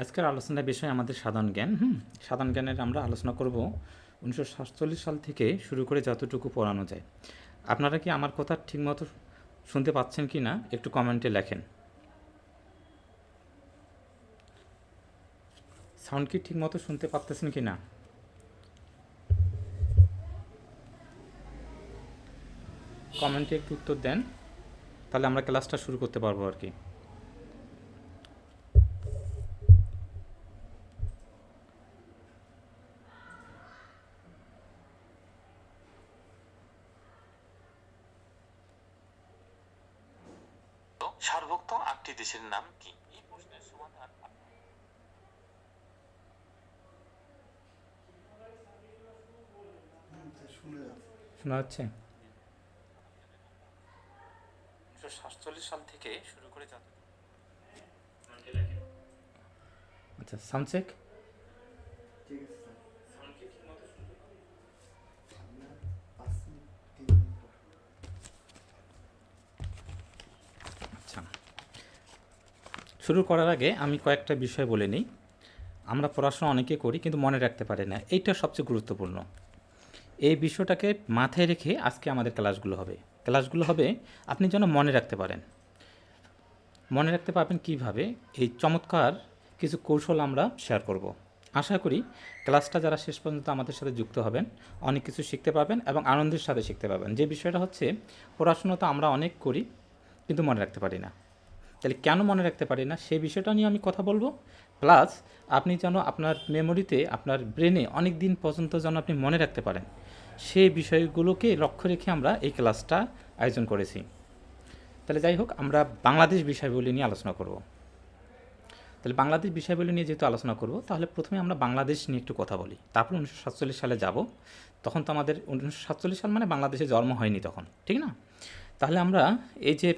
আজকের আলোচনার বিষয় আমাদের সাধারণ জ্ঞান, হুম? সাধারণ জ্ঞানের আমরা আলোচনা করব উনিশশো সাতচল্লিশ সাল থেকে শুরু করে যতটুকু পড়ানো যায়। আপনারা কি আমার কথা ঠিকমতো শুনতে পাচ্ছেন কি না একটু কমেন্টে লেখেন। সাউন্ড কি ঠিকমতো শুনতে পারতেছেন কি না? কমেন্টে একটু উত্তর দেন, তাহলে আমরা ক্লাসটা শুরু করতে পারব আর কি। সারভুক্ত আটটি দেশের নাম কি? এই প্রশ্নের সমাধান শোনা যাচ্ছে? সাতচল্লিশ সাল থেকে শুরু করে আচ্ছা চেক ঠিক আছে। শুরু করার আগে আমি কয়েকটা বিষয় বলে নিই। আমরা পড়াশোনা অনেকে করি, কিন্তু মনে রাখতে পারি না। এইটা সবচেয়ে গুরুত্বপূর্ণ। এই বিষয়টাকে মাথায় রেখে আজকে আমাদের ক্লাসগুলো হবে। ক্লাসগুলো হবে, আপনি যেন মনে রাখতে পারেন। মনে রাখতে পারবেন কীভাবে? এই চমৎকার কিছু কৌশল আমরা শেয়ার করব। আশা করি ক্লাসটা যারা শেষ পর্যন্ত আমাদের সাথে যুক্ত হবেন, অনেক কিছু শিখতে পাবেন এবং আনন্দের সাথে শিখতে পাবেন। যে বিষয়টা হচ্ছে, পড়াশোনা তো আমরা অনেক করি, কিন্তু মনে রাখতে পারি না। তাহলে কেন মনে রাখতে পারি না? সেই বিষয়টা নিয়ে আমি কথা বলব। প্লাস আপনি যেন আপনার মেমোরিতে আপনার ব্রেনে অনেক দিন পর্যন্ত যেন আপনি মনে রাখতে পারেন। সেই বিষয়গুলোকে লক্ষ্য রেখে আমরা এই ক্লাসটা আয়োজন করেছি। তাহলে যাই হোক, আমরা বাংলাদেশ বিষয়গুলি নিয়ে আলোচনা করব। তাহলে বাংলাদেশ বিষয়গুলি নিয়ে যেহেতু আলোচনা করব, তাহলে প্রথমে আমরা বাংলাদেশ নিয়ে একটু কথা বলি। তারপর উনিশশো সাতচল্লিশ সালে যাব। তখন তো আমাদের উনিশশো সাতচল্লিশ সাল মানে বাংলাদেশে জন্ম হয়নি তখন, ঠিক না? তাহলে আমরা এই যে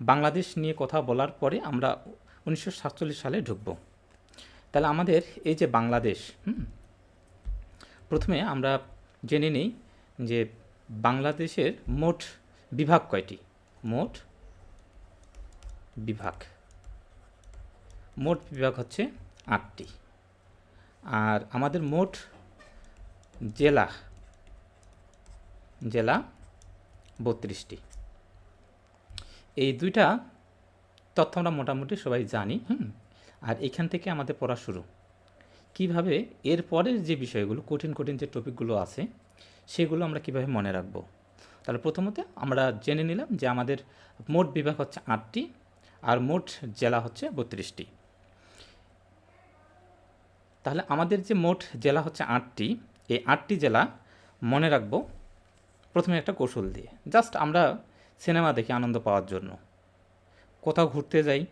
বাংলাদেশ নিয়ে কথা বলার পরে আমরা উনিশশো সাতচল্লিশ সালে ঢুকব। তাহলে আমাদের এই যে বাংলাদেশ প্রথমে আমরা জেনে নিই যে বাংলাদেশের মোট বিভাগ কয়টি? মোট বিভাগ মোট বিভাগ হচ্ছে আটটি। আর আমাদের মোট জেলা জেলা বত্রিশটি। এই দুইটা তথ্য আমরা মোটামুটি সবাই জানি, হুম? আর এখান থেকে আমাদের পড়া শুরু। কীভাবে এর পরের যে বিষয়গুলো, কঠিন কঠিন যে টপিকগুলো আছে, সেগুলো আমরা কীভাবে মনে রাখব? তাহলে প্রথমত আমরা জেনে নিলাম যে আমাদের মোট বিভাগ হচ্ছে আটটি, আর মোট জেলা হচ্ছে বত্রিশটি। তাহলে আমাদের যে মোট জেলা হচ্ছে আটটি, এই আটটি জেলা মনে রাখব। প্রথমে একটা কৌশল দিয়ে। জাস্ট আমরা সিনেমা দেখে আনন্দ পাওয়ার জন্য। কোথাও ঘুরতে যাই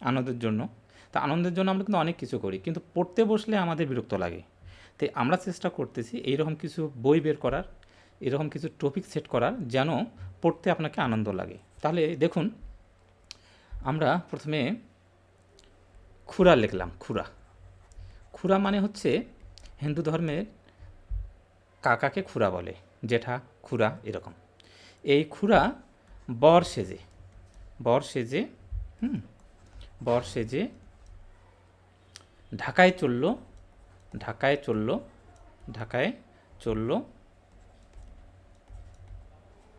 আনন্দের জন্য। তা আনন্দের জন্য আমরা কিন্তু অনেক কিছু করি, কিন্তু পড়তে বসলে আমাদের বিরক্ত লাগে। তাই আমরা চেষ্টা করতেছি এইরকম কিছু বই বের করার, এরকম কিছু টপিক সেট করার যেন পড়তে আপনাকে আনন্দ লাগে। তাহলে দেখুন, আমরা প্রথমে খুরা লিখলাম, খুরা। খুরা মানে হচ্ছে হিন্দু ধর্মের কাকাকে খুরা বলে, জেঠা, খুরা এরকম। এই খুরা বর সেজে বর সেজে, হুম, বর সেজে ঢাকায় চলল ঢাকায় চলল ঢাকায় চলল।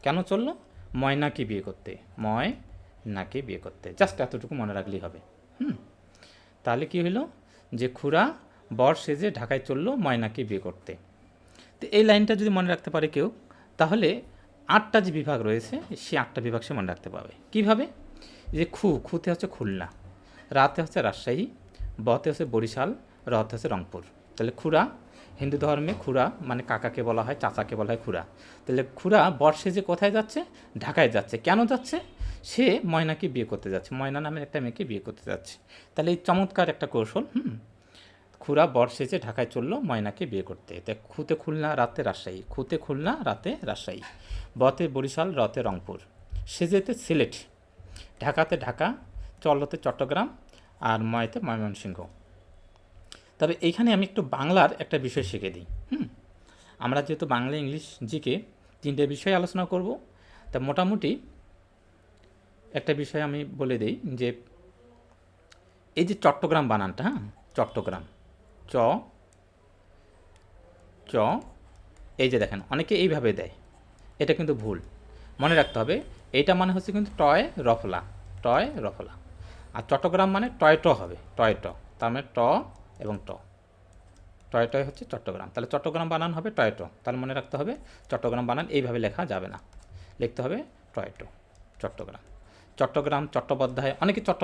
কেন চলল? ময়নাকে বিয়ে করতে, ময়নাকে বিয়ে করতে। জাস্ট এতটুকু মনে রাখলেই হবে, হুম। তাহলে কি হলো যে খুড়া বর সেজে ঢাকায় চলল, ময়নাকে বিয়ে করতে। তো এই লাইনটা যদি মনে রাখতে পারে কেউ, তাহলে আটটা যে বিভাগ রয়েছে, সে আটটা বিভাগ সে মনে রাখতে পারবে। কীভাবে? যে খু, খুতে হচ্ছে খুলনা, রাতে হচ্ছে রাজশাহী, বতে হচ্ছে বরিশাল রতে হচ্ছে রংপুর। তাহলে খুড়া, হিন্দু ধর্মে খুড়া মানে কাকাকে বলা হয়, চাচাকে বলা হয় খুড়া। তাহলে খুড়া বর্ষে যে কোথায় যাচ্ছে? ঢাকায় যাচ্ছে। কেন যাচ্ছে? সে ময়নাকে বিয়ে করতে যাচ্ছে। ময়না নামের একটা মেয়েকে বিয়ে করতে যাচ্ছে। তাহলে এই চমৎকার একটা কৌশল, হুম? খুড়া বর সেজে ঢাকায় চলল ময়নাকে বিয়ে করতে। তাই খুতে খুলনা, রাতে রাজশাহী। খুতে খুলনা, রাতে রাজশাহী। বতে বরিশাল, রতে রংপুর। সেজেতে সিলেট, ঢাকাতে ঢাকা চল্লতে চট্টগ্রাম আর ময়তে ময়মনসিংহ। তবে এইখানে আমি একটু বাংলার একটা বিষয় শিখে দিই, হুম? আমরা যেহেতু বাংলা, ইংলিশ, জিকে তিনটে বিষয় আলোচনা করব, তা মোটামুটি একটা বিষয় আমি বলে দিই যে, এই যে চট্টগ্রাম বানানটা হ্যাঁ? চট্টগ্রাম। চ চ, এই যে দেখেন, অনেকে এইভাবে দেয়। এটা কিন্তু ভুল। মনে রাখতে হবে এইটা মানে হচ্ছে কিন্তু টয় রফলা টয় রফলা। আর চট্টগ্রাম মানে টয় ট হবে, টয় ট। তার মানে ট এবং ট। টয় টয় হচ্ছে চট্টগ্রাম। তাহলে চট্টগ্রাম বানান হবে টয় ট। তাহলে মনে রাখতে হবে, চট্টগ্রাম বানান এইভাবে লেখা যাবে না। লিখতে হবে টয় ট, চট্টগ্রাম। চট্টগ্রাম, চট্টোপাধ্যায়, অনেকে চট্ট